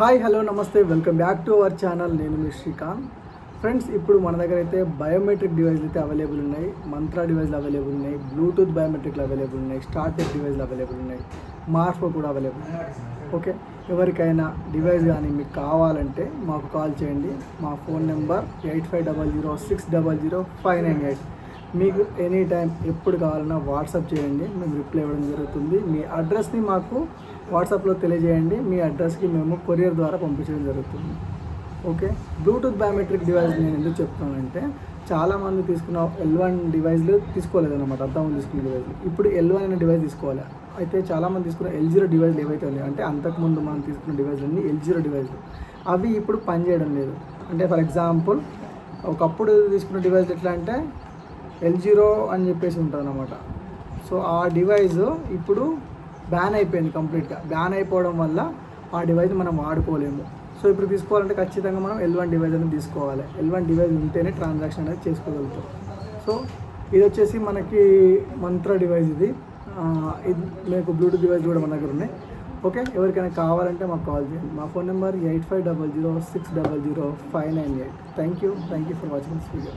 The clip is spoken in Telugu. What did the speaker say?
హాయ్ హలో నమస్తే welcome back to our channel. నేను మీ శ్రీకాంత్. ఫ్రెండ్స్ ఇప్పుడు మన దగ్గర అయితే బయోమెట్రిక్ డివైజ్లు అయితే అవైలబుల్ ఉన్నాయి. మంత్రా డివైజ్లు అవైలబుల్ ఉన్నాయి. బ్లూటూత్ బయోమెట్రిక్లు అవైలబుల్ ఉన్నాయి. స్టార్టెక్ డివైజ్లు అవైలబుల్ ఉన్నాయి. మార్ఫో కూడా అవైలబుల్ ఉన్నాయి. ఓకే? ఎవరికైనా డివైస్ కానీ మీకు కావాలంటే మాకు కాల్ చేయండి. మా phone number eight five double zero six double zero five nine eight. మీకు ఎనీ టైం ఎప్పుడు కావాలన్నా వాట్సాప్ చేయండి మేము రిప్లై ఇవ్వడం జరుగుతుంది. మీ అడ్రస్ని మాకు వాట్సాప్లో తెలియజేయండి. మీ అడ్రస్కి మేము కొరియర్ ద్వారా పంపించడం జరుగుతుంది. ఓకే బ్లూటూత్ బయోమెట్రిక్ డివైస్ నేను ఎందుకు చెప్తున్నానంటే చాలామంది తీసుకున్న ఎల్ వన్ డివైస్లు తీసుకోలేదన్నమాట. అర్థం తీసుకున్న డివైస్లు ఇప్పుడు ఎల్ వన్ అనే డివైస్ తీసుకోవాలి. అయితే చాలామంది తీసుకున్న ఎల్ జీరో డివైస్లు ఏవైతే ఉన్నాయో అంటే అంతకుముందు మనం తీసుకున్న డివైస్లన్నీ ఎల్ జీరో డివైస్లు అవి ఇప్పుడు పనిచేయడం లేదు. అంటే ఫర్ ఎగ్జాంపుల్ ఒకప్పుడు తీసుకున్న డివైస్ ఎట్లా అంటే ఎల్ జీరో అని చెప్పేసి ఉంటుంది అనమాట సో ఆ డివైస్ ఇప్పుడు బ్యాన్ అయిపోయింది కంప్లీట్గా బ్యాన్ అయిపోవడం వల్ల ఆ డివైస్ మనం వాడుకోలేము. సో ఇప్పుడు తీసుకోవాలంటే ఖచ్చితంగా మనం ఎల్ వన్ డివైస్ అనేది తీసుకోవాలి. ఎల్ వన్ డివైస్ ఉంటేనే ట్రాన్సాక్షన్ అనేది చేసుకోగలుగుతాం. సో ఇది వచ్చేసి మనకి మంత్ర డివైస్ ఇది. ఇది మీకు బ్లూటూత్ డివైస్ కూడా మన దగ్గర ఉన్నాయి. ఓకే ఎవరికైనా కావాలంటే మాకు కాల్ చేయండి. మా phone number eight five double zero six double zero five nine eight. Thank you thank you for watching this video